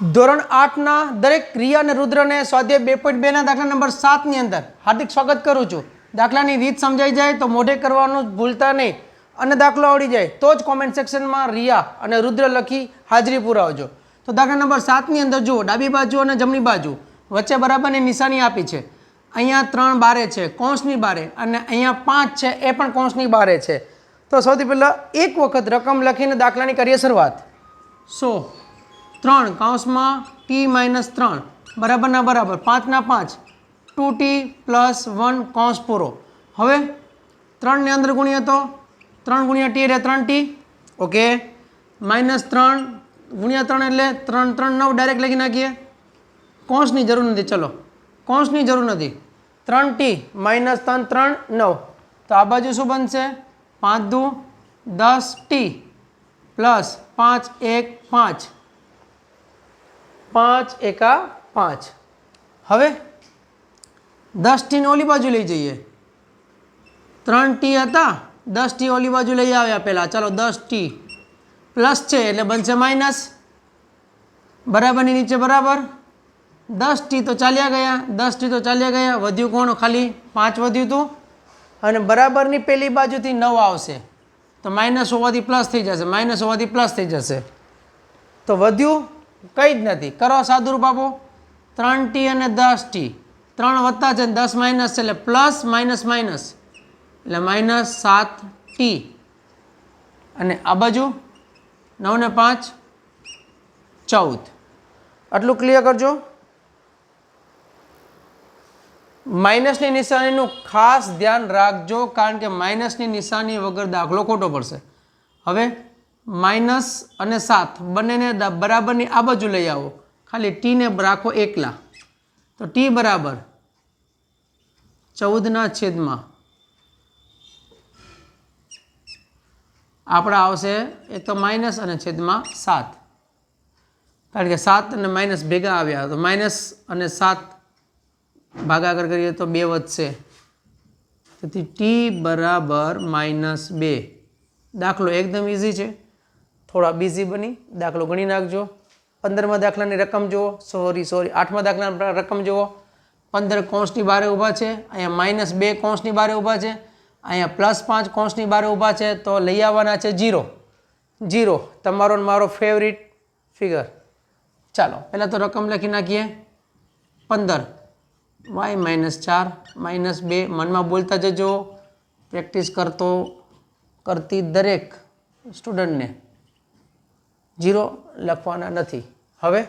ધોરણ આઠના દરેક ક્રિયા અને રુદ્રને સ્વાધ્યાય બે પોઈન્ટ બેના દાખલા નંબર સાતની અંદર હાર્દિક સ્વાગત કરું છું. દાખલાની રીત સમજાઈ જાય તો મોઢે કરવાનું ભૂલતા નહીં. અને દાખલો આવડી જાય તો જ કોમેન્ટ સેક્શનમાં રિયા અને રુદ્ર લખી હાજરી પુરાવજો. તો દાખલા નંબર સાતની અંદર જુઓ, ડાબી બાજુ અને જમણી બાજુ. વચ્ચે બરાબરની નિશાની આપી છે. અહીંયા ત્રણ બારે છે, કૌંસની બારે અને અહીંયા પાંચ છે, એ પણ કૌંસની બારે છે. તો સૌથી પહેલાં એક વખત રકમ લખીને દાખલાની કરીએ શરૂઆત. સો ત્રણ, કૌંસમાં ટી માઇનસ ત્રણ. બરાબરના બરાબર? પાંચના પાંચ. ટુ ટી પ્લસ વન કૌંસ પૂરો. હવે ત્રણને અંદર ગુણ્યા તો? ત્રણ ગુણ્યા ટી એટલે ત્રણ ટી? ઓકે. માઇનસ ત્રણ, ગુણ્યા ત્રણ એટલે ત્રણ ત્રણ, નવ ડાયરેક્ટ લખી નાખીએ. કૌંસની જરૂર નથી. ચલો. કૌંસની જરૂર નથી. ત્રણ ટી, માઇનસ ત્રણ ત્રણ, નવ. તો આ બાજુ શું બનશે? પાંચ દુ દસ ટી. પ્લસ પાંચ, એક, પાંચ. પાંચ એકા પાંચ. હવે દસ ટીને ઓલી બાજુ લઈ જઈએ. ત્રણ ટી હતા, દસ ટી ઓલી બાજુ લઈ આવ્યા પહેલાં ચાલો દસ ટી પ્લસ છે એટલે બનશે માઇનસ. બરાબરની નીચે બરાબર. દસ ટી તો ચાલ્યા ગયા, દસ ટી તો ચાલ્યા ગયા. વધ્યું કોણ? ખાલી પાંચ વધ્યું હતું અને બરાબરની પેલી બાજુથી નવ આવશે. તો માઇનસ હોવાથી પ્લસ થઈ જશે, માઇનસ હોવાથી પ્લસ થઈ જશે. તો વધ્યું કંઈ જ નથી. કરો સાદુરૂપ આપો ત્રણ ટી અને દસ ટી. ત્રણ વત્તા છે દસ માઇનસ છે એટલે પ્લસ માઇનસ માઇનસ. એટલે માઇનસ સાત ટી. અને આ બાજુ નવ ને પાંચ, ચૌદ. આટલું ક્લિયર કરજો. માઇનસની નિશાનીનું ખાસ ધ્યાન રાખજો કારણ કે માઇનસની નિશાની વગર દાખલો ખોટો પડશે. હવે માઇનસ અને સાત, બંનેને બરાબરની આ બાજુ લઈ આવો. ખાલી ટીને રાખો એકલા. તો ટી બરાબર ચૌદના છેદમાં. આપણા આવશે એક તો માઇનસ અને છેદમાં સાત. કારણ કે સાત અને માઇનસ ભેગા આવ્યા. તો માઇનસ અને સાત ભાગાકાર કરીએ તો બે વધશે. તેથી ટી બરાબર માઇનસ બે. દાખલો એકદમ ઇઝી છે. થોડા બિઝી બની, દાખલો ગણી નાખજો. પંદરમાં દાખલાની રકમ જુઓ સોરી સોરી આઠમા દાખલાની રકમ જુઓ. પંદર કોન્સની બારે ઊભા છે, અહીંયા માઇનસ બે કોન્સની બારે ઊભા છે, અહીંયા પ્લસ પાંચ કોન્સની બારે ઊભા છે, તો લઈ આવવાના છે જીરો જીરો તમારો મારો ફેવરિટ ફિગર ચાલો, પહેલાં તો રકમ લખી નાખીએ. પંદર વાય માઇનસ ચાર માઇનસ બે, મનમાં બોલતા જજો. પ્રેક્ટિસ કરતો, કરતી દરેક સ્ટુડન્ટને જીરો લખવાના નથી. હવે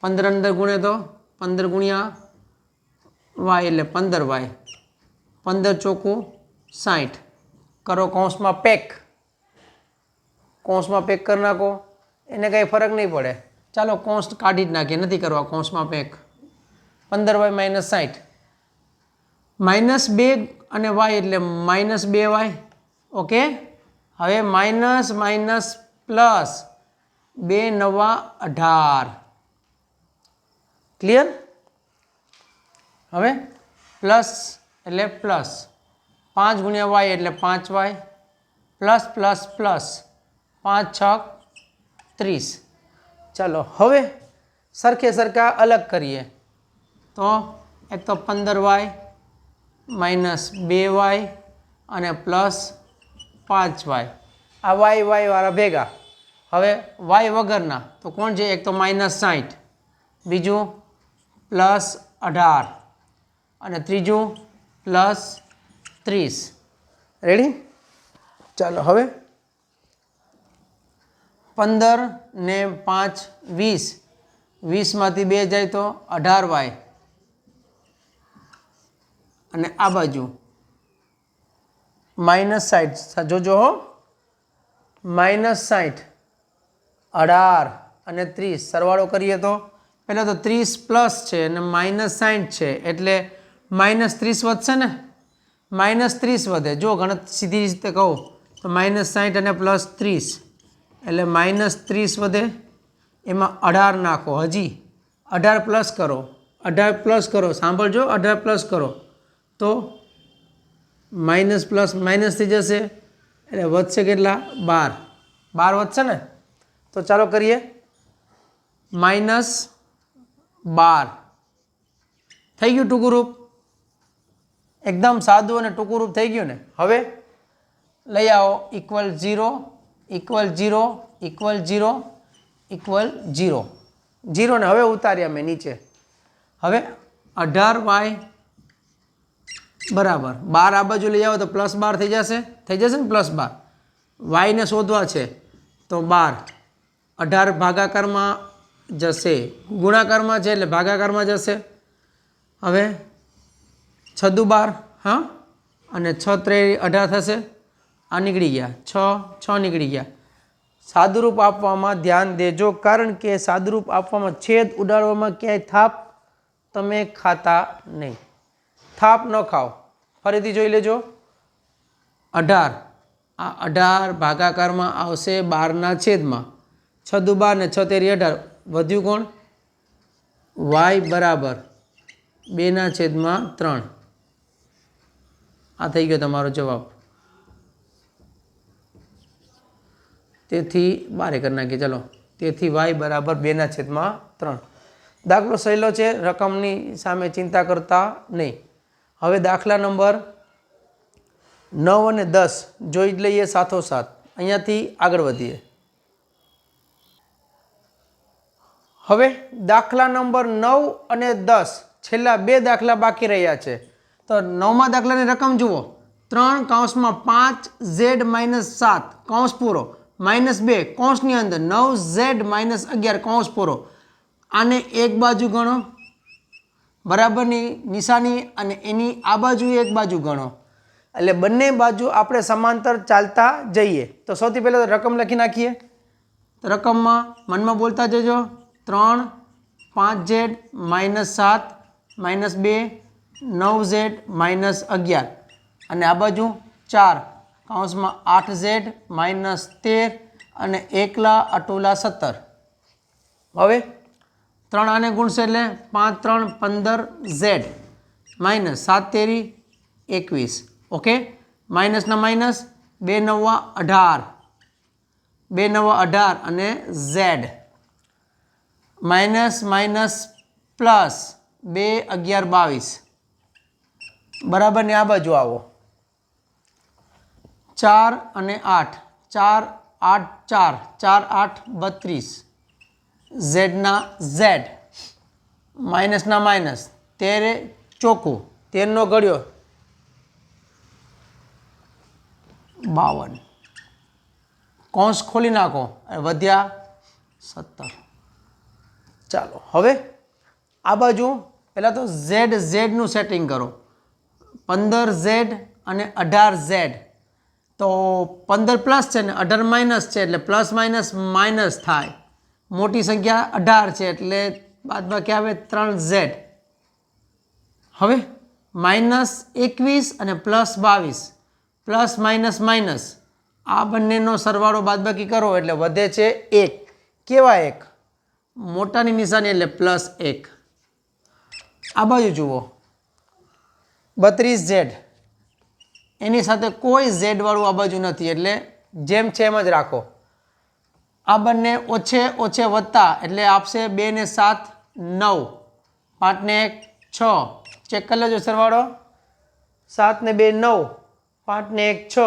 પંદર અંદર ગુણે તો પંદર ગુણ્યા વાય એટલે પંદર વાય. પંદર ચોખ્ખું સાઠ કરો કૌંસમાં પેક. કૌંસમાં પેક કરી નાખો. એને કંઈ ફરક નહીં પડે. ચાલો કૌંસ કાઢી જ નાખીએ. નથી કરવા કૌંસમાં પેક. પંદર વાય માઇનસ સાઠ માઇનસ બે અને વાય એટલે માઇનસ બે વાય. ઓકે? હવે માઇનસ માઇનસ પ્લસ. બે નવા અઢાર. ક્લિયર હવે પ્લસ એટલે પ્લસ પાંચ ગુણ્યા વાય એટલે પાંચ વાય પ્લસ પ્લસ પ્લસ પાંચ, છ, ત્રીસ. ચાલો, હવે સરખે સરખા અલગ કરીએ. તો એક તો પંદર વાય માઇનસ બે વાય અને પ્લસ પાંચ વાય આ વાય વાય વાળા ભેગા. હવે વાય વગરના, તો કોણ છે? એક તો માઇનસ સાઠ બીજું પ્લસ અઢાર, અને ત્રીજું પ્લસ ત્રીસ. રેડી ચાલો, હવે પંદર ને પાંચ વીસ. વીસમાંથી બે જાય તો અઢાર વાય અને આ બાજુ માઇનસ સાઠ જોજો હો, માઇનસ સાઠ અઢાર અને ત્રીસ. સરવાળો કરીએ તો? પહેલાં તો ત્રીસ પ્લસ છે અને માઇનસ સાઠ છે. એટલે માઇનસ ત્રીસ વધશે ને? માઇનસ ત્રીસ વધે. જો ગણત સીધી રીતે કહું, તો માઇનસ સાઠ અને પ્લસ ત્રીસ. એટલે માઇનસ ત્રીસ વધે. એમાં અઢાર નાખો. હજી અઢાર પ્લસ કરો. અઢાર પ્લસ કરો. સાંભળજો, અઢાર પ્લસ કરો. તો માઇનસ પ્લસ માઇનસ થઈ જશે. એટલે વધશે કેટલા? બાર. બાર વધશે ને? તો ચાલો કરીએ. માઇનસ બાર. થઈ ગયું ટૂંકું રૂપ? એકદમ સાદું અને ટૂંકું રૂપ થઈ ગયું ને? હવે લઈ આવો. Equal zero equal zero equal zero equal zero ઝીરોને હવે ઉતાર્યા મેં નીચે. હવે અઢાર વાય બરાબર. બાર આ બાજુ લઈ આવો તો પ્લસ બાર થઈ જશે. થઈ જશે ને પ્લસ બાર? વાયને શોધવા છે. તો બાર. અઢાર ભાગાકારમાં જશે, ગુણાકારમાં છે એટલે ભાગાકારમાં જશે. હવે છદુ બાર, હા? અને છ ત્રે અઢાર થશે. આ નીકળી ગયા. છ છ નીકળી ગયા. સાદુરૂપ આપવામાં ધ્યાન દેજો, કારણ કે સાદુરૂપ આપવામાં છેદ ઉડાડવામાં ક્યાંય થાપ તમે ખાતા નહીં. થાપ ન ખાઓ. ફરીથી જોઈ લેજો. અઢાર. આ અઢાર ભાગાકારમાં આવશે બારના છેદમાં. છ દુ બાર ને છ તેરી અઢાર વધ્યું કોણ? વાય બરાબર. બેના છેદમાં ત્રણ. આ થઈ ગયો તમારો જવાબ. તેથી બારે કરી નાખીએ, ચલો. તેથી વાય બરાબર બેના છેદમાં ત્રણ. દાખલો સહેલો છે, રકમની સામે ચિંતા કરતા નહીં. હવે દાખલા નંબર નવ અને દસ જોઈ લઈએ સાથોસાથ અહીંયાથી આગળ વધીએ. હવે દાખલા નંબર નવ અને દસ છેલ્લા બે દાખલા બાકી રહ્યા છે. તો નવમા દાખલાની રકમ જુઓ. ત્રણ કૌંસમાં પાંચ ઝેડ માઇનસ સાત કૌંસ પૂરો. માઇનસ બે કૌંસની અંદર નવ ઝેડ માઇનસ અગિયાર કૌંસ પૂરો. આને એક બાજુ ગણો. બરાબરની નિશાની અને એની આ બાજુ એક બાજુ ગણો. એટલે બંને બાજુ આપણે સમાંતર ચાલતા જઈએ. તો સૌથી પહેલાં તો રકમ લખી નાખીએ. તો રકમમાં મનમાં બોલતા જજો. ત્રણ, પાંચ ઝેડ માઇનસ સાત, માઇનસ બે, નવ ઝેડ માઇનસ અગિયાર. અને આ બાજુ ચાર, કાઉન્સમાં આઠ ઝેડ માઇનસ તેર અને એકલા અટોલા સત્તર. હવે ત્રણ આને ગુણશે એટલે પાંચ, ત્રણ, પંદર ઝેડ માઇનસ સાત તેરી, એકવીસ. ઓકે? માઇનસના માઇનસ બે નવા અઢાર. બે નવા અઢાર અને ઝેડ. માઇનસ માઇનસ પ્લસ બે અગિયાર બાવીસ. બરાબર ને આ બાજુ આવો. ચાર અને આઠ. ચાર આઠ, ચાર. ચાર, આઠ, બત્રીસ. ઝેડના ઝેડ. માઇનસના માઇનસ. તેરે ચોખ્ખું તેરનો ગળ્યો બાવન. કૌંસ ખોલી નાખો. વધ્યા સત્તર. ચાલો, હવે આ બાજુ પહેલાં તો ઝેડ ઝેડનું સેટિંગ કરો. પંદર ઝેડ અને અઢાર ઝેડ તો પંદર પ્લસ છે ને અઢાર માઇનસ છે એટલે પ્લસ માઇનસ માઇનસ થાય. મોટી સંખ્યા અઢાર છે એટલે બાદબાકી આવે ત્રણ ઝેડ હવે માઇનસ એકવીસ અને પ્લસ બાવીસ. પ્લસ માઇનસ માઇનસ આ બંનેનો સરવાળો બાદબાકી કરો એટલે વધે છે એક. કેવા એક? મોટાની નિશાની એટલે પ્લસ એક. આ બાજુ જુઓ. બત્રીસ ઝેડ એની સાથે કોઈ ઝેડવાળું આ બાજુ નથી, એટલે જેમ છે એમ જ રાખો. આ બંને ઓછે ઓછે વધતા, એટલે આપશે બે ને સાત, નવ. પાંચ ને એક, છ. ચેક કરી લેજો સરવાળો. સાત ને બે, નવ. પાંચ ને એક, છ.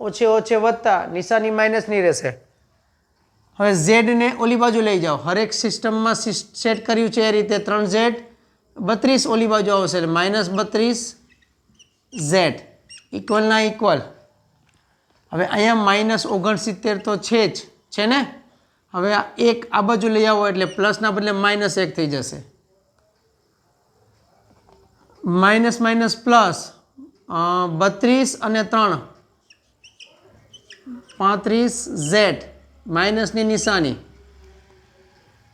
ઓછે ઓછે વધતા, નિશાની માઇનસની રહેશે. હવે ઝેડને ઓલી બાજુ લઈ જાઓ. હરેક સિસ્ટમમાં સેટ કર્યું છે એ રીતે ત્રણ ઝેડ બત્રીસ ઓલી બાજુ આવશે માઇનસ બત્રીસ ઝેડ ઇક્વલના ઇક્વલ હવે અહીંયા માઇનસ ઓગણસિત્તેર તો છે જ. છે ને? હવે આ એક આ બાજુ લઈ આવો એટલે પ્લસના બદલે માઇનસ એક થઈ જશે. માઇનસ માઇનસ પ્લસ બત્રીસ અને ત્રણ. પાંત્રીસ ઝેડ માઇનસની નિશાની.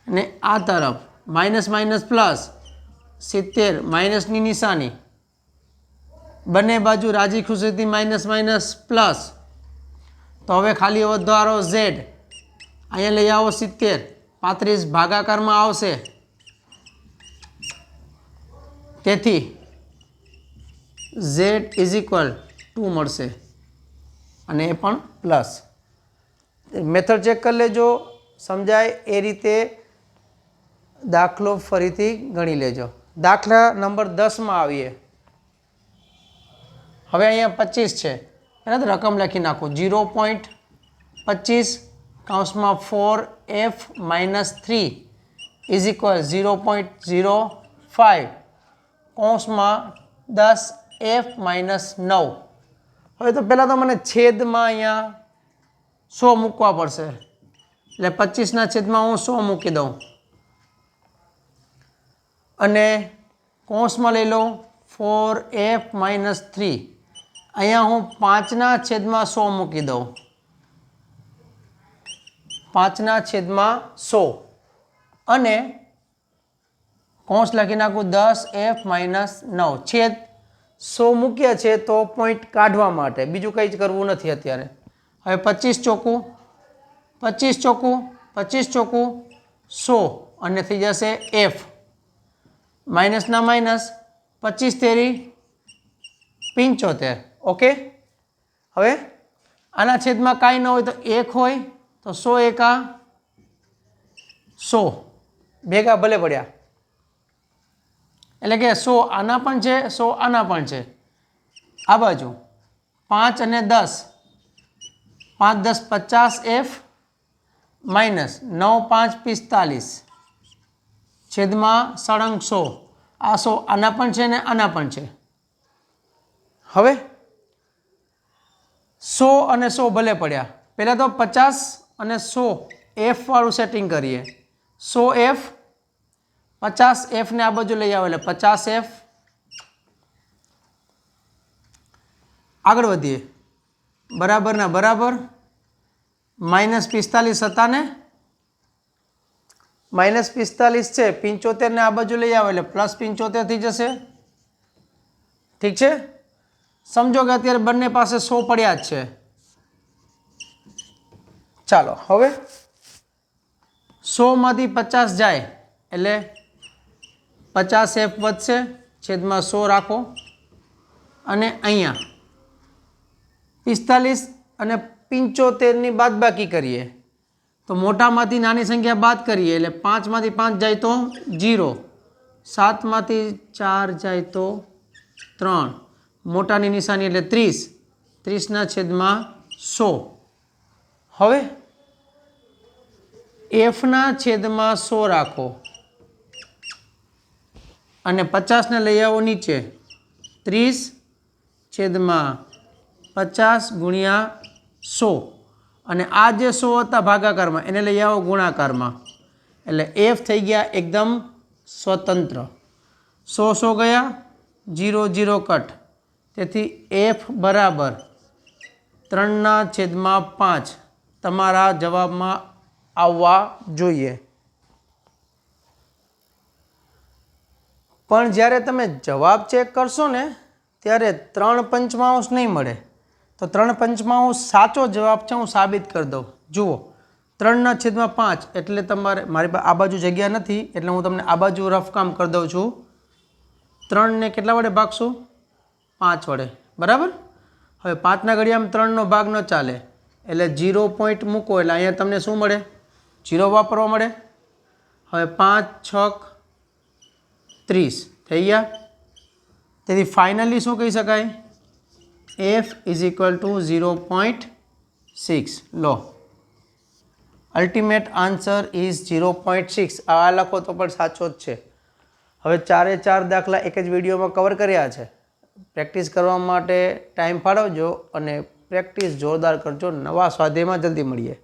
અને આ તરફ માઇનસ માઇનસ પ્લસ સિત્તેર માઇનસની નિશાની. બંને બાજુ રાજી ખુશીથી માઇનસ માઇનસ પ્લસ. તો હવે ખાલી વધારો ઝેડ. અહીંયા લઈ આવો સિત્તેર. પાંત્રીસ ભાગાકારમાં આવશે. તેથી ઝેડ ઇઝ ઇક્વલ ટુ મળશે. અને એ પણ પ્લસ. મેથડ ચેક કરી લેજો. સમજાય? એ રીતે દાખલો ફરીથી ગણી લેજો. દાખલા નંબર દસમાં આવીએ. હવે અહીંયા પચીસ છે. એના તો રકમ લખી નાખો. જીરો પોઈન્ટ પચીસ કાઉન્સમાં four F minus three is equal zero point zero five કૌંસમાં દસ એફ માઇનસ નવ. હવે તો પહેલાં તો મને છેદમાં અહીંયા સો મૂકવા પડશે. એટલે પચીસના છેદમાં હું સો મૂકી દઉં. અને કૌંસમાં લઈ લઉં ફોર એફ માઇનસ થ્રી. અહીંયા હું પાંચના છેદમાં સો મૂકી દઉં. પાંચના છેદમાં સો. અને કૌંસ લખી નાખું દસ એફ માઇનસ નવ. છેદ સો મૂક્યા છે તો પોઈન્ટ કાઢવા માટે. બીજું કંઈ જ કરવું નથી અત્યારે. હવે પચીસ ચોખ્ખું પચીસ ચોખ્ખું પચીસ ચોખ્ખું સો અને થઈ જશે એફ. માઇનસના માઇનસ પચીસ તેરી પંચોતેર. ઓકે? હવે આના છેદમાં કાંઈ ન હોય તો એક હોય તો સો એકા સો. ભેગા ભલે પડ્યા. એટલે કે સો આના પણ છે, સો આના પણ છે. આ બાજુ પાંચ અને દસ. પાંચ દસ પચાસ એફ માઇનસ નવ પાંચ પિસ્તાલીસ. છેદમાં સળંગ સો. આ સો આના પણ છે ને આના પણ છે. હવે સો અને સો ભલે પડ્યા. પહેલાં તો પચાસ અને સો એફ વાળું સેટિંગ કરીએ. સો એફ પચાસ એફને આ બાજુ લઈ આવે એટલે પચાસ એફ આગળ વધીએ. બરાબરના બરાબર? માઇનસ પિસ્તાલીસ હતા ને? માઇનસ પિસ્તાલીસ છે પંચોતેરને આ બાજુ લઈ આવે, એટલે પ્લસ પંચોતેર થઈ જશે. ઠીક છે? સમજો કે અત્યારે બંને પાસે સો પડ્યા જ છે. ચાલો, હવે સોમાંથી પચાસ જાય, એટલે પચાસ એફ વધશે, છેદમાં સો રાખો. અને અહીંયા પિસ્તાલીસ અને પંચોતેરની બાદબાકી કરીએ. તો મોટામાંથી નાની સંખ્યા બાદ કરીએ, એટલે પાંચમાંથી પાંચ જાય તો જીરો. સાતમાંથી ચાર જાય તો ત્રણ. મોટાની નિશાની એટલે ત્રીસ. ત્રીસના છેદમાં સો. હવે એફના છેદમાં સો રાખો. અને પચાસને લઈ આવો નીચે. ત્રીસ છેદમાં પચાસ ગુણ્યા સો. અને આ જે સો હતા ભાગાકારમાં, એને લઈ આવો ગુણાકારમાં. એટલે એફ થઈ ગયા એકદમ સ્વતંત્ર. સો સો ગયા, જીરો જીરો કટ. તેથી એફ બરાબર ત્રણના છેદમાં પાંચ. તમારા જવાબમાં આવવા જોઈએ. પણ જ્યારે તમે જવાબ ચેક કરશો ને, ત્યારે ત્રણ પંચમાંશ નહીં મળે. તો ત્રણ પંચમાં હું સાચો જવાબ છે, હું સાબિત કરી દઉં. જુઓ, ત્રણના છેદમાં પાંચ એટલે તમારે, મારી આ બાજુ જગ્યા નથી, એટલે હું તમને આ બાજુ રફ કામ કરી દઉં છું. ત્રણને કેટલા વડે ભાગશું? પાંચ વડે. બરાબર? હવે પાંચના ઘડિયામાં ત્રણનો ભાગ ન ચાલે. એટલે જીરો પોઈન્ટ મૂકો, એટલે અહીંયા તમને શું મળે? જીરો વાપરવા મળે. હવે પાંચ છક ત્રીસ. થઈ ગયા? તેથી ફાઇનલી શું કહી શકાય? F is equal to zero point six law. Ultimate answer is zero point six આ લખો તો પણ સાચો જ છે. હવે ચારે ચાર દાખલા એક જ વિડીયોમાં કવર કર્યા છે. પ્રેક્ટિસ કરવા માટે ટાઈમ ફાળવજો અને પ્રેક્ટિસ જોરદાર કરજો. નવા સ્વાધ્યાયમાં જલ્દી મળીએ.